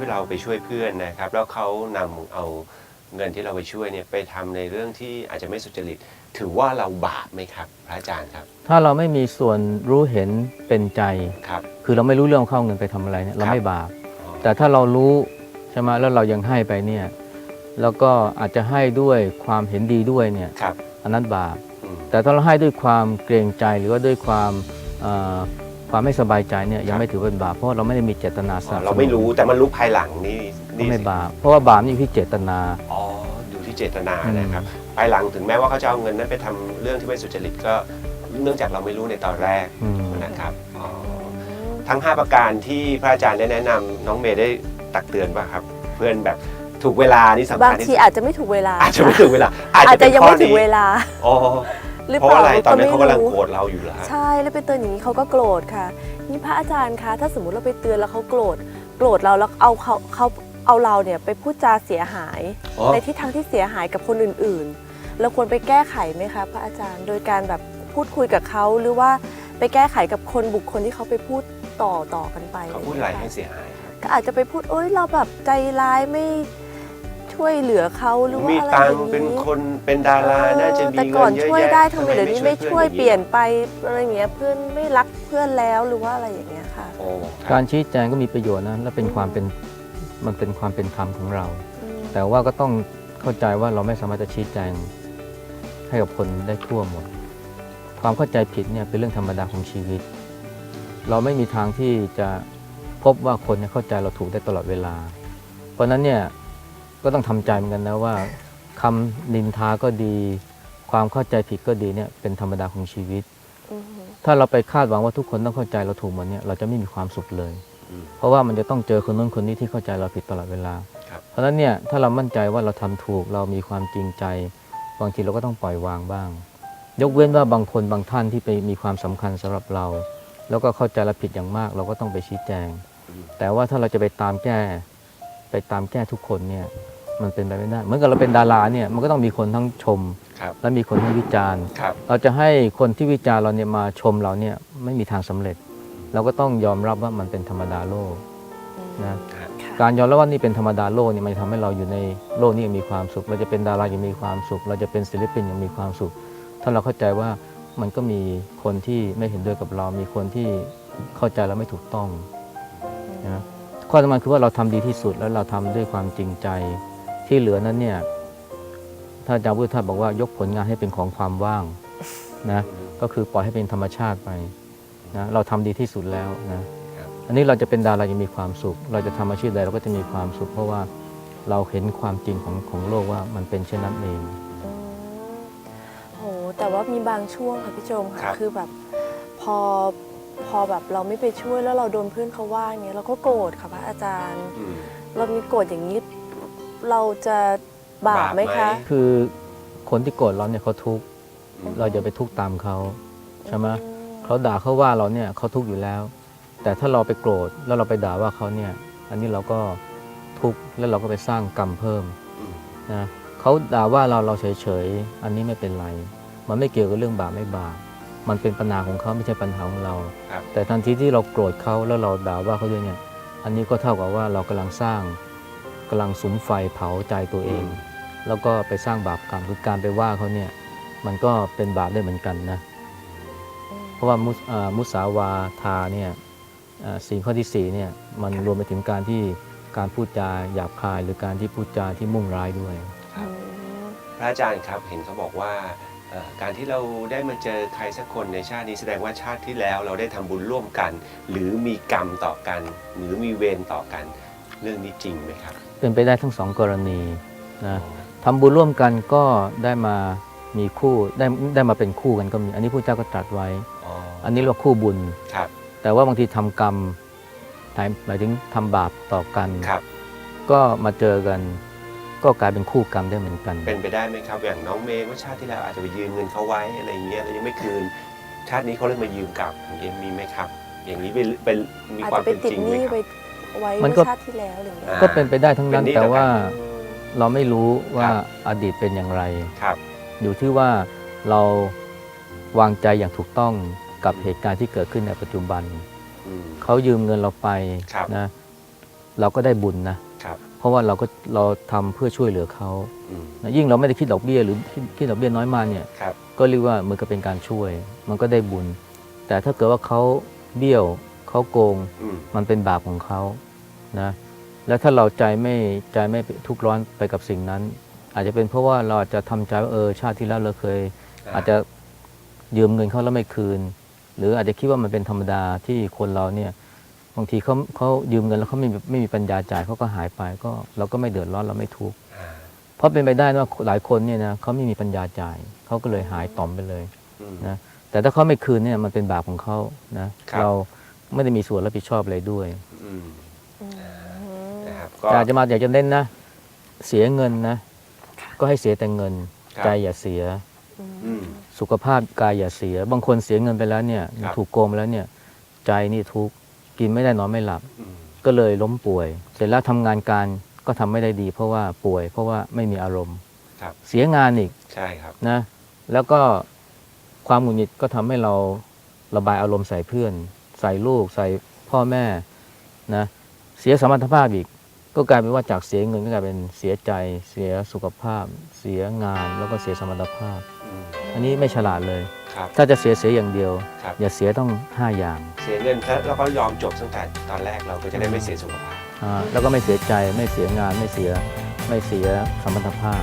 ที่เราไปช่วยเพื่อนนะครับ แล้วเขานำเอาเงินที่เราไปช่วยเนี่ยไปทำในเรื่องที่อาจจะไม่สุจริต ถือว่าเราบาปไหมครับ พระอาจารย์ครับถ้าเราไม่มีส่วนรู้เห็นเป็นใจ ครับคือเราไม่รู้เรื่องเข้าเอาเงินไปทำอะไรเนี่ยเราครับไม่บาป อ๋อแต่ถ้าเรารู้ใช่ไหมแล้วเรายังให้ไปเนี่ยแล้วก็อาจจะให้ด้วยความเห็นดีด้วยเนี่ยครับอันนั้นบาป อืมแต่ถ้าเราให้ด้วยความเกรงใจหรือว่าด้วยความเอ่อ ความไม่สบายใจเนี่ยยังไม่ถือเป็นบาปเพราะเราไม่ได้มีเจตนาสอ๋อนับสนุนเราไม่รู้แต่มันรู้ภายหลังนี่ก็นี่ไม่สิบาปเพราะว่าบาปนี่อยู่ที่เจตนา อ๋ออยู่ที่เจตนาอืมนะครับภายหลังถึงแม้ว่าเขาจะเอาเงินนั้นไปทำเรื่องที่ไม่สุจริตก็เนื่องจากเราไม่รู้ในตอนแรกอืม นะครับอ๋อทั้ง 5 ประการที่พระอาจารย์ได้แนะนำน้องเมย์ได้ตักเตือนป่ะครับ เพื่อนแบบถูกเวลานี่สำบาคังญที่ทีสุดอาจจะไม่ถูกเวลาอาจจะไม่ถึงเวลาอาจอาจะจเป็จะนยังข้อไม่ถึงนี้เวลา อ๋อ หรือเพราะเปล่าอะไรตอนนั้นไม่เขากำลังรู้โกรธเราอยู่เหรอฮะ ใช่แล้วไปเตือนอย่างนี้เขาก็โกรธค่ะ นี่พระอาจารย์คะถ้าสมมุติเราไปเตือนแล้วเขาโกรธโกรธเราแล้วเอาเขาเขาเอาเราเนี่ยไปพูดจาเสียหาย อ๋อ ในทิศทางที่เสียหายกับคนอื่นๆ เราควรไปแก้ไขไหมคะ พระอาจารย์โดยการแบบพูดคุยกับเขาหรือว่าไปแก้ไขกับคนบุคคลที่เขาไปพูดต่อต่อกันไปเขาพูดอะไรให้เสียหายครับก็อาจจะไปพูดเอ้ยเราแบบใจร้ายไม่ ช่วยเหลือเขาหรือว่ามีอะไรตัองย่างค์เป็นนี้คนเป็นดาราน่าจะมีแต่เงิก่อนนเยอะช่วยแยะได้ทำไมเดี๋ยวนี้ไม่ช่วยพื่อเปลี่ยนไปอะไรอย่างเงี้ยเพื่อนไม่รักเพื่อนแล้วหรือว่าอะไรอย่างเงี้ยค่ะโอ้คการับรชี้แจงก็มีประโยชน์นะและเป็นความเป็นมันเป็นความเป็นธรรมของเรา อืมแต่ว่าก็ต้องเข้าใจว่าเราไม่สามารถจะชี้แจงให้กับคนได้ทั่วหมด ความเข้าใจผิดเนี่ยเป็นเรื่องธรรมดาของชีวิต เราไม่มีทางที่จะพบว่าคนเนี่ยเข้าใจเราถูกได้ตลอดเวลา เพราะฉะนั้นเนี่ย ก็ต้องทำใจเหมือนกันนะว่าคำนินทาก็ดี ความเข้าใจผิดก็ดีเนี่ยเป็นธรรมดาของชีวิตอืมถ้าเราไปคาดหวังว่าทุกคนต้องเข้าใจเราถูกหมดเนี่ยเราจะไม่มีความสุขเลยอืมเพราะว่ามันจะต้องเจอคนนู้นคนนี้ที่เข้าใจเราผิดตลอดเวลาครับเพราะฉะนั้นเนี่ยถ้าเรามั่นใจว่าเราทำถูกเรามีความจริงใจ บางทีเราก็ต้องปล่อยวางบ้าง ยกเว้นว่าบางคนบางท่านที่ไปมีความสำคัญสำหรับเรา แล้วก็เข้าใจเราผิดอย่างมาก เราก็ต้องไปชี้แจง แต่ว่าถ้าเราจะไปตามแก้ไปตามแก้ทุกคนเนี่ย มันเป็นไปไม่ได้เหมือนกับเราเป็นดาราเนี่ยมันก็ต้องมีคนทั้งชม ครับ และมีคนทั้งวิจารณ์ ครับ เราจะให้คนที่วิจารณ์เราเนี่ยมาชมเราเนี่ยไม่มีทางสำเร็จ เราก็ต้องยอมรับว่ามันเป็นธรรมดาโลกนะค่ะการยอมรับว่านี่เป็นธรรมดาโลกเนี่ยมันทำให้เราอยู่ในโลกนี้ยังมีความสุข เราจะเป็นดารายังมีความสุข เราจะเป็นศิลปินยังมีความสุข ถ้าเราเข้าใจว่ามันก็มีคนที่ไม่เห็นด้วยกับเรา มีคนที่เข้าใจเราไม่ถูกต้องนะข้อสำคัญคือว่าเราทำดีที่สุดแล้วเราทำด้วยความจริงใจ ที่เหลือนั้นเนี่ยถ้าอาจารย์พุทธทาสบอกว่ายกผลงานให้เป็นของความว่างนะก็คือปล่อยให้เป็นธรรมชาติไปนะเราทำดีที่สุดแล้วนะครับอันนี้เราจะเป็นดารายังมีความสุข เราจะทำอาชีพใดเราก็จะมีความสุข เพราะว่าเราเห็นความจริงของของโลกว่ามันเป็นเช่นนั้นเองอืมโหแต่ว่ามีบางช่วงค่ะพี่โจมครัค่ะบคือแบบพอพอแบบเราไม่ไปช่วยแล้วเราโดนเพื่อนเขาว่าอย่างเงี้ยเราก็โกรธค่ะพระอาจารย์อืมเรามีโกรธอย่างนี้ เราจะบาปไหมบาปไหมคะ คือคนที่โกรธเราเนี่ยเขาทุกข์อืมเราจะไปทุกข์ตามเขาใช่ไหมเขาด่าเขาว่าเราเนี่ยเขาทุกข์อยู่แล้ว แต่ถ้าเราไปโกรธแล้วเราไปด่าว่าเขาเนี่ย อันนี้เราก็ทุกข์แล้วเราก็ไปสร้างกรรมเพิ่มอืมนะเขาด่าว่าเราเราเฉยๆอันนี้ไม่เป็นไร มันไม่เกี่ยวกับเรื่องบาปไม่บาปมันเป็นปัญหาของเขาไม่ใช่ปัญหาของเราครับแต่ทันทีที่เราโกรธเขาแล้วเราด่าว่าเขาด้วยเนี่ย อันนี้ก็เท่ากับว่าเรากำลังสร้าง กำลังสุมไฟเผาใจตัวเอง แล้วก็ไปสร้างบาปกรรมคือการไปว่าเขาเนี่ยมันก็เป็นบาปได้เหมือนกันนะเพราะว่ามุสอ่ามุสาวาทาเนี่ยอ่าสิ่งข้อที่สี่เนี่ยมันรวมไปถึงการที่การพูดจาหยาบคาย หรือการที่พูดจาที่มุ่งร้ายด้วยครับอืมพระอาจารย์ครับเห็นเขาบอกว่าเอ่อการที่เราได้มาเจอใครสักคนในชาตินี้แสดงว่าชาติที่แล้วเราได้ทำบุญร่วมกัน หรือมีกรรมต่อกัน หรือมีเวรต่อกัน เรื่องนี้จริงไหมครับ เป็นไปได้ทั้งสองกรณีนะทำบุญร่วมกันก็ได้มามีคู่ได้ได้มาเป็นคู่กันก็มีอันนี้พระเจ้าก็ตรัสไว้อ๋ออันนี้เรียกว่าคู่บุญครับแต่ว่าบางทีทำกรรมหมายหมายถึงทำบาปต่อกันครับ ก็มาเจอกันก็กลายเป็นคู่กรรมได้เหมือนกัน เป็นไปได้ไหมครับ อย่างน้องเมย์ว่าชาติที่แล้วอาจจะไปยืมเงินเขาไว้อะไรอย่างเงี้ยแล้วยังไม่คืน ชาตินี้เขาเลยมายืมกลับอย่างเงี้ยมีไหมครับ อย่างนี้เป็นเป็นมีอาจความจะไปเป็นติดจริงหไหมนี้คไปรับ ไว้มันเมื่ก็อชาติที่แล้วอะไรอย่างเงี้ยอ่า ก็เป็นไปได้ทั้งนั้นเป็นหนี้แต่ว่าต่อกัอืมเราไม่รู้ว่าครับ อดีตเป็นอย่างไร ครับ อยู่ที่ว่าเราวางใจอย่างถูกต้องกับเหตุการณ์ที่เกิดขึ้นในปัจจุบัน อืม เขายืมเงินเราไปครับ นะ เราก็ได้บุญนะ ครับเพราะว่าเราก็เราทำเพื่อช่วยเหลือเขาอืมนะยิ่งเราไม่ได้คิดดอกเบี้ยหรือคิดคิดดอกเบี้ยน้อยมากเนี่ย ครับ ก็เรียกว่าเหมือนกับเป็นการช่วย มันก็ได้บุญ แต่ถ้าเกิดว่าเขาเบี้ยว เขาโกงอืมมันเป็นบาปของเขานะแล้วถ้าเราใจไม่ใจไม่ทุกข์ร้อนไปกับสิ่งนั้น อาจจะเป็นเพราะว่าเราอาจจะทำใจว่าเออชาติที่แล้วเราเคย อาจจะยืมเงินเขาแล้วไม่คืน หรืออาจจะคิดว่ามันเป็นธรรมดาที่คนเราเนี่ยบางทีเขาเขายืมเงินแล้วเขาไม่มีไม่มีปัญญาจ่ายเขาก็หายไปก็เราก็ไม่เดือดร้อนเราไม่ทุกข์อ่าเพราะเป็นไปได้นะว่าหลายคนเนี่ยนะเขาไม่มีปัญญาจ่ายเขาก็เลยหายต่อมไปเลย อืม นะแต่ถ้าเขาไม่คืนเนี่ยมันเป็นบาปของเขานะครับ เรา ไม่ได้มีส่วนรับผิดชอบอะไรด้วย อืมอืมนะครับแต่อาจจะมาอยากจะเน้นนะ เสียเงินนะ ก็ให้เสียแต่เงินครับใจอย่าเสีย อืม สุขภาพกายอย่าเสีย บางคนเสียเงินไปแล้วเนี่ย ครับ ถูกโกงไปแล้วเนี่ย ใจนี่ทุกข์กินไม่ได้นอนไม่หลับ อืมก็เลยล้มป่วย เสร็จแล้วทำงานการก็ทำไม่ได้ดี เพราะว่าป่วย เพราะว่าไม่มีอารมณ์ ครับ เสียงานอีกใช่ครับ นะ แล้วก็ความหงุดหงิดก็ทำให้เราระบายอารมณ์ใส่เพื่อน ใส่ลูกใส่พ่อแม่นะเสียสมรรถภาพอีก ก็กลายเป็นว่าจากเสียเงินก็กลายเป็นเสียใจ เสียสุขภาพ เสียงานแล้วก็เสียสมรรถภาพอืมอันนี้ไม่ฉลาดเลย ครับถ้าจะเสียเสียอย่างเดียว ครับอย่าเสียต้องห้าอย่างเสียเงินแล้วก็ยอมจบตั้งแต่ตอนแรกเราก็จะได้ไม่เสียสุขภาพ อ่าแล้วก็ไม่เสียใจไม่เสียงานไม่เสียไม่เสียสมรรถภาพ